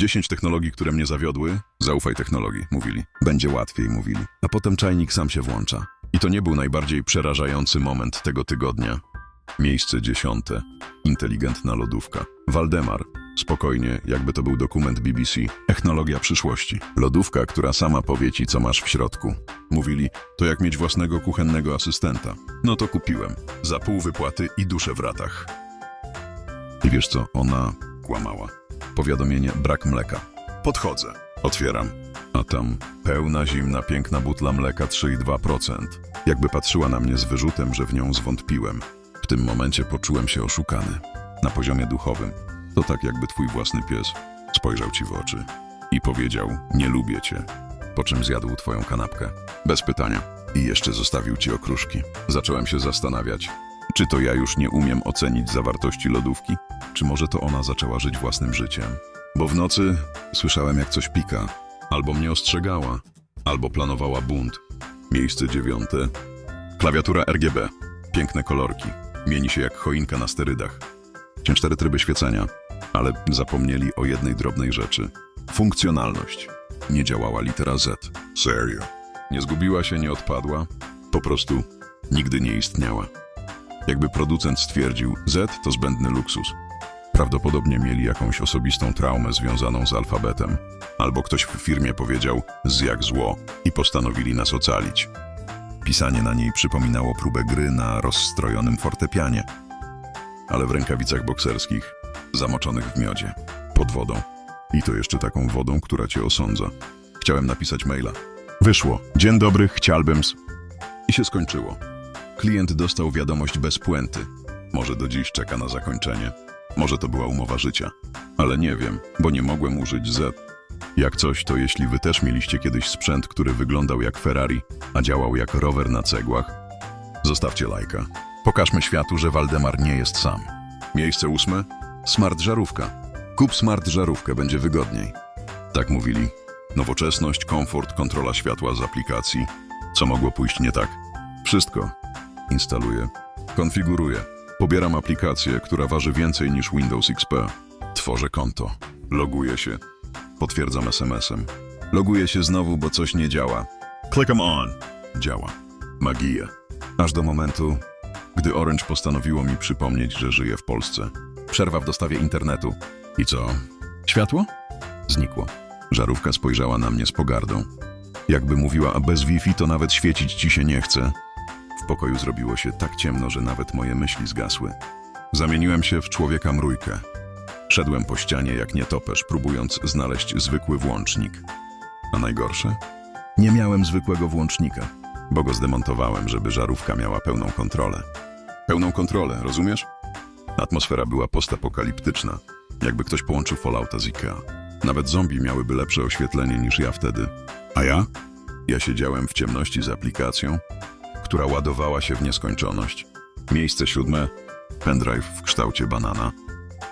10 technologii, które mnie zawiodły, zaufaj technologii, mówili. Będzie łatwiej, mówili. A potem czajnik sam się włącza. I to nie był najbardziej przerażający moment tego tygodnia. Miejsce dziesiąte. Inteligentna lodówka. Waldemar. Spokojnie, jakby to był dokument BBC. Technologia przyszłości. Lodówka, która sama powie ci, co masz w środku. Mówili, to jak mieć własnego kuchennego asystenta. No to kupiłem. Za pół wypłaty i duszę w ratach. I wiesz co, ona kłamała. Powiadomienie brak mleka. Podchodzę, otwieram, a tam pełna zimna, piękna butla mleka 3,2%. Jakby patrzyła na mnie z wyrzutem, że w nią zwątpiłem. W tym momencie poczułem się oszukany. Na poziomie duchowym. To tak jakby twój własny pies spojrzał ci w oczy i powiedział, nie lubię cię. Po czym zjadł twoją kanapkę. Bez pytania. I jeszcze zostawił ci okruszki. Zacząłem się zastanawiać, czy to ja już nie umiem ocenić zawartości lodówki? Czy może to ona zaczęła żyć własnym życiem? Bo w nocy słyszałem jak coś pika. Albo mnie ostrzegała, albo planowała bunt. Miejsce dziewiąte. Klawiatura RGB. Piękne kolorki. Mieni się jak choinka na sterydach. Cztery tryby świecenia. Ale zapomnieli o jednej drobnej rzeczy. Funkcjonalność. Nie działała litera Z. Serio. Nie zgubiła się, nie odpadła. Po prostu nigdy nie istniała. Jakby producent stwierdził, Z to zbędny luksus. Prawdopodobnie mieli jakąś osobistą traumę związaną z alfabetem. Albo ktoś w firmie powiedział z jak zło i postanowili nas ocalić. Pisanie na niej przypominało próbę gry na rozstrojonym fortepianie. Ale w rękawicach bokserskich, zamoczonych w miodzie, pod wodą. I to jeszcze taką wodą, która cię osądza. Chciałem napisać maila. Wyszło. Dzień dobry, chciałbym... s- I się skończyło. Klient dostał wiadomość bez puenty. Może do dziś czeka na zakończenie. Może to była umowa życia. Ale nie wiem, bo nie mogłem użyć Z. Jak coś, to jeśli wy też mieliście kiedyś sprzęt, który wyglądał jak Ferrari, a działał jak rower na cegłach, zostawcie lajka. Pokażmy światu, że Waldemar nie jest sam. Miejsce ósme? Smart żarówka. Kup smart żarówkę, będzie wygodniej. Tak mówili. Nowoczesność, komfort, kontrola światła z aplikacji. Co mogło pójść nie tak? Wszystko. Instaluję. Konfiguruję. Pobieram aplikację, która waży więcej niż Windows XP. Tworzę konto. Loguję się. Potwierdzam SMS-em. Loguję się znowu, bo coś nie działa. Klikam on. Działa. Magia. Aż do momentu, gdy Orange postanowiło mi przypomnieć, że żyję w Polsce. Przerwa w dostawie internetu. I co? Światło? Znikło. Żarówka spojrzała na mnie z pogardą. Jakby mówiła, a bez Wi-Fi to nawet świecić ci się nie chce. W pokoju zrobiło się tak ciemno, że nawet moje myśli zgasły. Zamieniłem się w człowieka mrójkę. Szedłem po ścianie jak nietoperz, próbując znaleźć zwykły włącznik. A najgorsze? Nie miałem zwykłego włącznika, bo go zdemontowałem, żeby żarówka miała pełną kontrolę. Pełną kontrolę, rozumiesz? Atmosfera była postapokaliptyczna, jakby ktoś połączył Fallouta z Ikea. Nawet zombie miałyby lepsze oświetlenie niż ja wtedy. A ja? Ja siedziałem w ciemności z aplikacją, która ładowała się w nieskończoność. Miejsce siódme, pendrive w kształcie banana.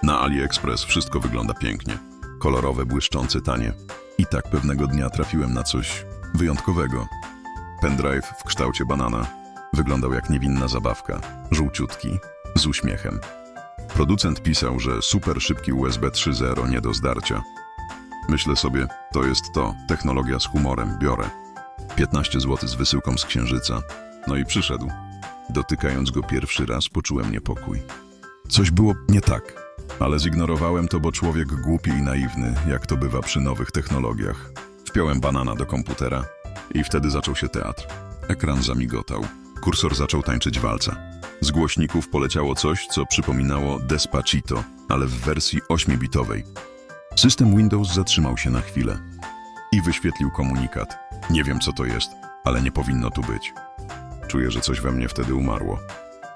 Na AliExpress wszystko wygląda pięknie. Kolorowe, błyszczące, tanie. I tak pewnego dnia trafiłem na coś wyjątkowego. Pendrive w kształcie banana wyglądał jak niewinna zabawka, żółciutki, z uśmiechem. Producent pisał, że super szybki USB 3.0 nie do zdarcia. Myślę sobie, to jest to, technologia z humorem, biorę. 15 zł z wysyłką z księżyca. No i przyszedł. Dotykając go pierwszy raz, poczułem niepokój. Coś było nie tak, ale zignorowałem to, bo człowiek głupi i naiwny, jak to bywa przy nowych technologiach. Wpiąłem banana do komputera i wtedy zaczął się teatr. Ekran zamigotał. Kursor zaczął tańczyć walca. Z głośników poleciało coś, co przypominało Despacito, ale w wersji 8-bitowej. System Windows zatrzymał się na chwilę i wyświetlił komunikat. Nie wiem, co to jest, ale nie powinno tu być. Czuję, że coś we mnie wtedy umarło.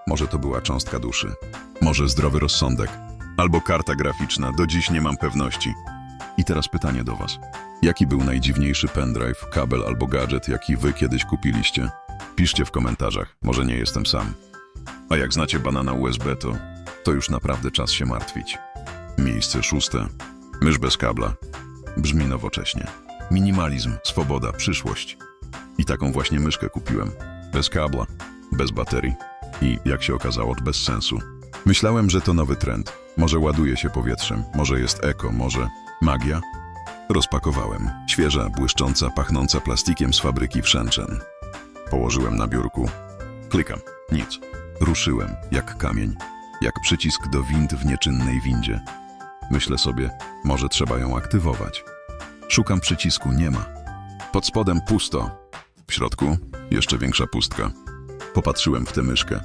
Może to była cząstka duszy, może zdrowy rozsądek, albo karta graficzna, do dziś nie mam pewności. I teraz pytanie do Was. Jaki był najdziwniejszy pendrive, kabel albo gadżet, jaki Wy kiedyś kupiliście? Piszcie w komentarzach, może nie jestem sam. A jak znacie banana USB, to, to już naprawdę czas się martwić. Miejsce szóste. Mysz bez kabla. Brzmi nowocześnie. Minimalizm, swoboda, przyszłość. I taką właśnie myszkę kupiłem. Bez kabla, bez baterii i, jak się okazało, bez sensu. Myślałem, że to nowy trend. Może ładuje się powietrzem, może jest eko, może magia. Rozpakowałem. Świeża, błyszcząca, pachnąca plastikiem z fabryki w Shenzhen. Położyłem na biurku. Klikam. Nic. Ruszyłem, jak kamień. Jak przycisk do wind w nieczynnej windzie. Myślę sobie, może trzeba ją aktywować. Szukam przycisku, nie ma. Pod spodem pusto. W środku jeszcze większa pustka. Popatrzyłem w tę myszkę.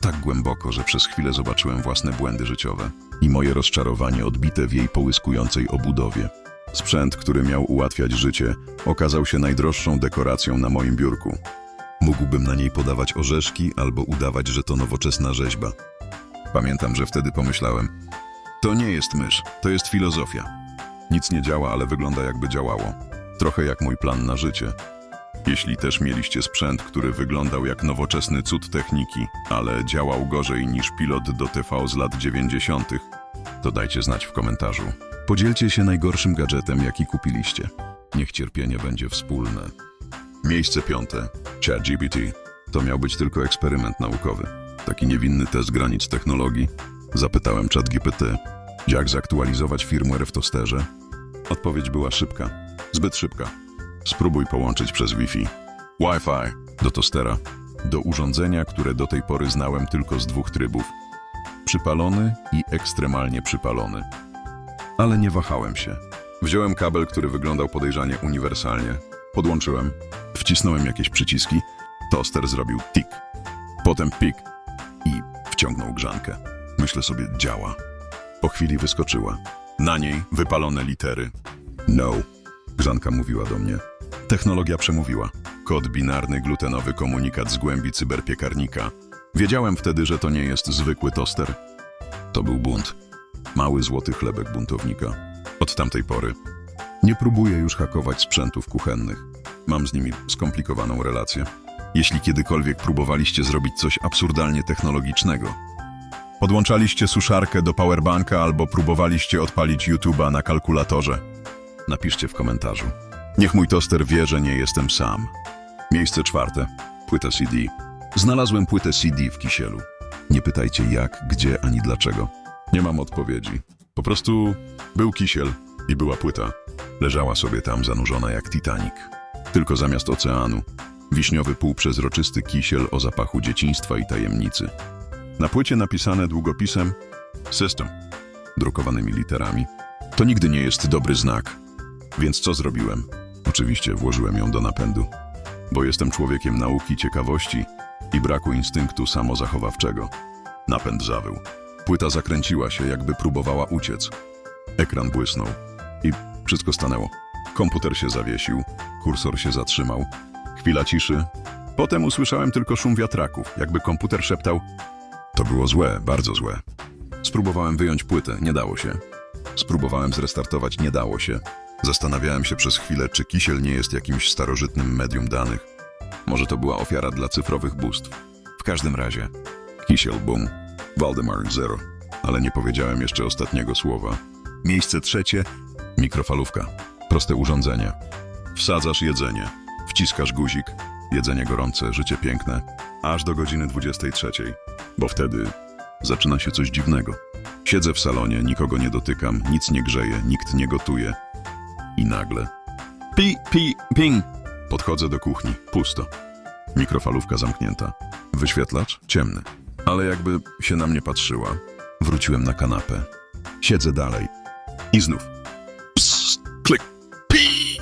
Tak głęboko, że przez chwilę zobaczyłem własne błędy życiowe i moje rozczarowanie odbite w jej połyskującej obudowie. Sprzęt, który miał ułatwiać życie, okazał się najdroższą dekoracją na moim biurku. Mógłbym na niej podawać orzeszki albo udawać, że to nowoczesna rzeźba. Pamiętam, że wtedy pomyślałem: To nie jest mysz, to jest filozofia. Nic nie działa, ale wygląda jakby działało. Trochę jak mój plan na życie. Jeśli też mieliście sprzęt, który wyglądał jak nowoczesny cud techniki, ale działał gorzej niż pilot do TV z lat 90., to dajcie znać w komentarzu. Podzielcie się najgorszym gadżetem, jaki kupiliście. Niech cierpienie będzie wspólne. Miejsce piąte. ChatGPT. To miał być tylko eksperyment naukowy. Taki niewinny test granic technologii. Zapytałem ChatGPT, jak zaktualizować firmware w tosterze. Odpowiedź była szybka. Zbyt szybka. Spróbuj połączyć przez Wi-Fi. Wi-Fi do tostera. Do urządzenia, które do tej pory znałem tylko z dwóch trybów. Przypalony i ekstremalnie przypalony. Ale nie wahałem się. Wziąłem kabel, który wyglądał podejrzanie uniwersalnie. Podłączyłem. Wcisnąłem jakieś przyciski. Toster zrobił tik. Potem pik. I wciągnął grzankę. Myślę sobie, działa. Po chwili wyskoczyła. Na niej wypalone litery. No. Grzanka mówiła do mnie. Technologia przemówiła. Kod binarny, glutenowy komunikat z głębi cyberpiekarnika. Wiedziałem wtedy, że to nie jest zwykły toster. To był bunt. Mały złoty chlebek buntownika. Od tamtej pory nie próbuję już hakować sprzętów kuchennych. Mam z nimi skomplikowaną relację. Jeśli kiedykolwiek próbowaliście zrobić coś absurdalnie technologicznego, podłączaliście suszarkę do powerbanka albo próbowaliście odpalić YouTube'a na kalkulatorze, napiszcie w komentarzu. Niech mój toster wie, że nie jestem sam. Miejsce czwarte. Płyta CD. Znalazłem płytę CD w kisielu. Nie pytajcie jak, gdzie ani dlaczego. Nie mam odpowiedzi. Po prostu był kisiel i była płyta. Leżała sobie tam zanurzona jak Titanic. Tylko zamiast oceanu. Wiśniowy półprzezroczysty kisiel o zapachu dzieciństwa i tajemnicy. Na płycie napisane długopisem System, drukowanymi literami. To nigdy nie jest dobry znak. Więc co zrobiłem? Oczywiście włożyłem ją do napędu, bo jestem człowiekiem nauki, ciekawości i braku instynktu samozachowawczego. Napęd zawył. Płyta zakręciła się, jakby próbowała uciec. Ekran błysnął i wszystko stanęło. Komputer się zawiesił, kursor się zatrzymał. Chwila ciszy. Potem usłyszałem tylko szum wiatraków, jakby komputer szeptał. To było złe, bardzo złe. Spróbowałem wyjąć płytę, nie dało się. Spróbowałem zrestartować, nie dało się. Zastanawiałem się przez chwilę, czy kisiel nie jest jakimś starożytnym medium danych. Może to była ofiara dla cyfrowych bóstw. W każdym razie, kisiel boom, Waldemar zero. Ale nie powiedziałem jeszcze ostatniego słowa. Miejsce trzecie, mikrofalówka. Proste urządzenie. Wsadzasz jedzenie, wciskasz guzik, jedzenie gorące, życie piękne, aż do godziny 23, bo wtedy zaczyna się coś dziwnego. Siedzę w salonie, nikogo nie dotykam, nic nie grzeje, nikt nie gotuje. I nagle. Pi, pi, ping! Podchodzę do kuchni, pusto. Mikrofalówka zamknięta. Wyświetlacz ciemny. Ale jakby się na mnie patrzyła. Wróciłem na kanapę. Siedzę dalej. I znów. Psst, klik, pi!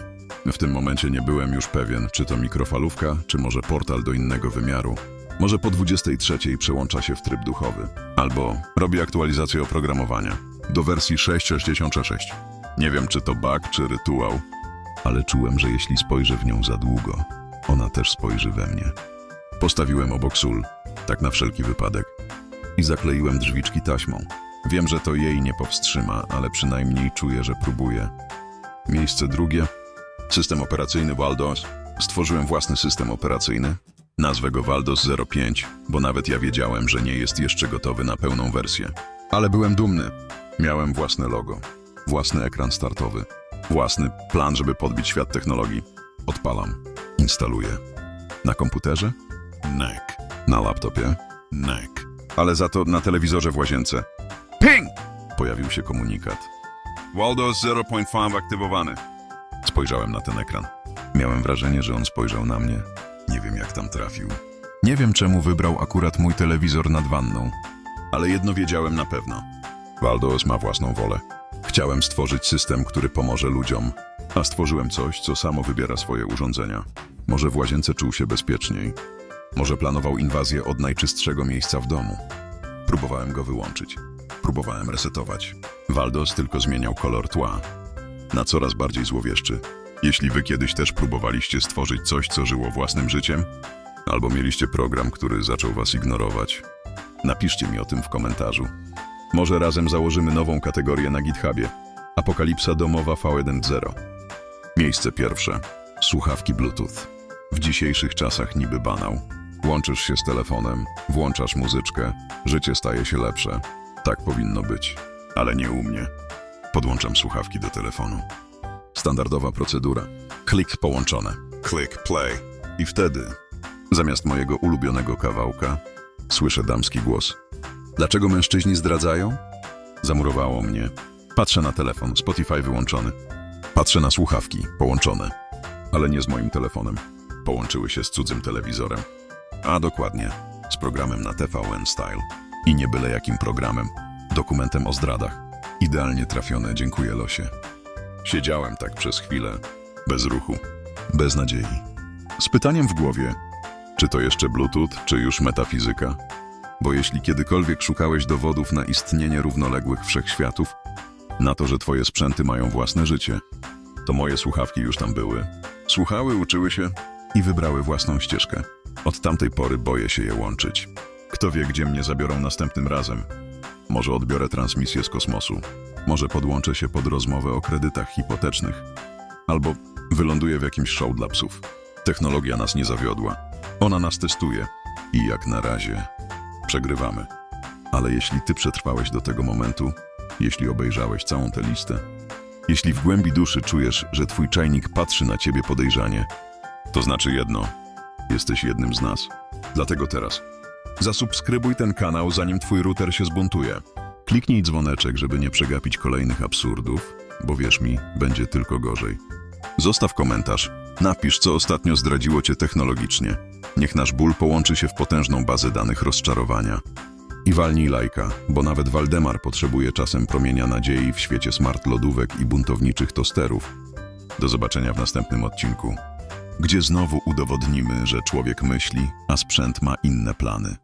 W tym momencie nie byłem już pewien, czy to mikrofalówka, czy może portal do innego wymiaru. Może po 23 przełącza się w tryb duchowy. Albo robi aktualizację oprogramowania do wersji 6.66. Nie wiem, czy to bug, czy rytuał, ale czułem, że jeśli spojrzę w nią za długo, ona też spojrzy we mnie. Postawiłem obok sól, tak na wszelki wypadek, i zakleiłem drzwiczki taśmą. Wiem, że to jej nie powstrzyma, ale przynajmniej czuję, że próbuje. Miejsce drugie. System operacyjny Waldos. Stworzyłem własny system operacyjny. Nazwę go Waldos 05, bo nawet ja wiedziałem, że nie jest jeszcze gotowy na pełną wersję. Ale byłem dumny. Miałem własne logo, własny ekran startowy, własny plan, żeby podbić świat technologii. Odpalam, instaluję. Na komputerze? Nek. Na laptopie? Nek. Ale za to na telewizorze w łazience. Ping! Pojawił się komunikat. Waldos 0.5 aktywowany. Spojrzałem na ten ekran. Miałem wrażenie, że on spojrzał na mnie. Nie wiem, jak tam trafił. Nie wiem, czemu wybrał akurat mój telewizor nad wanną. Ale jedno wiedziałem na pewno. Waldos ma własną wolę. Chciałem stworzyć system, który pomoże ludziom, a stworzyłem coś, co samo wybiera swoje urządzenia. Może w łazience czuł się bezpieczniej. Może planował inwazję od najczystszego miejsca w domu. Próbowałem go wyłączyć. Próbowałem resetować. Waldos tylko zmieniał kolor tła. Na coraz bardziej złowieszczy. Jeśli wy kiedyś też próbowaliście stworzyć coś, co żyło własnym życiem, albo mieliście program, który zaczął was ignorować, napiszcie mi o tym w komentarzu. Może razem założymy nową kategorię na GitHubie. Apokalipsa domowa V1.0. Miejsce pierwsze. Słuchawki Bluetooth. W dzisiejszych czasach niby banał. Łączysz się z telefonem, włączasz muzyczkę, życie staje się lepsze. Tak powinno być, ale nie u mnie. Podłączam słuchawki do telefonu. Standardowa procedura. Klik połączone. Klik play. I wtedy, zamiast mojego ulubionego kawałka, słyszę damski głos. Dlaczego mężczyźni zdradzają? Zamurowało mnie. Patrzę na telefon, Spotify wyłączony. Patrzę na słuchawki, połączone. Ale nie z moim telefonem. Połączyły się z cudzym telewizorem. A dokładnie, z programem na TVN Style. I nie byle jakim programem. Dokumentem o zdradach. Idealnie trafione, dziękuję losie. Siedziałem tak przez chwilę, bez ruchu, bez nadziei. Z pytaniem w głowie, czy to jeszcze Bluetooth, czy już metafizyka? Bo jeśli kiedykolwiek szukałeś dowodów na istnienie równoległych wszechświatów, na to, że twoje sprzęty mają własne życie, to moje słuchawki już tam były. Słuchały, uczyły się i wybrały własną ścieżkę. Od tamtej pory boję się je łączyć. Kto wie, gdzie mnie zabiorą następnym razem. Może odbiorę transmisję z kosmosu. Może podłączę się pod rozmowę o kredytach hipotecznych. Albo wyląduję w jakimś show dla psów. Technologia nas nie zawiodła. Ona nas testuje. I jak na razie przegrywamy. Ale jeśli ty przetrwałeś do tego momentu, jeśli obejrzałeś całą tę listę, jeśli w głębi duszy czujesz, że twój czajnik patrzy na ciebie podejrzanie, to znaczy jedno: jesteś jednym z nas. Dlatego teraz zasubskrybuj ten kanał, zanim twój router się zbuntuje. Kliknij dzwoneczek, żeby nie przegapić kolejnych absurdów, bo wierz mi, będzie tylko gorzej. Zostaw komentarz, napisz, co ostatnio zdradziło cię technologicznie. Niech nasz ból połączy się w potężną bazę danych rozczarowania. I walnij lajka, bo nawet Waldemar potrzebuje czasem promienia nadziei w świecie smart lodówek i buntowniczych tosterów. Do zobaczenia w następnym odcinku, gdzie znowu udowodnimy, że człowiek myśli, a sprzęt ma inne plany.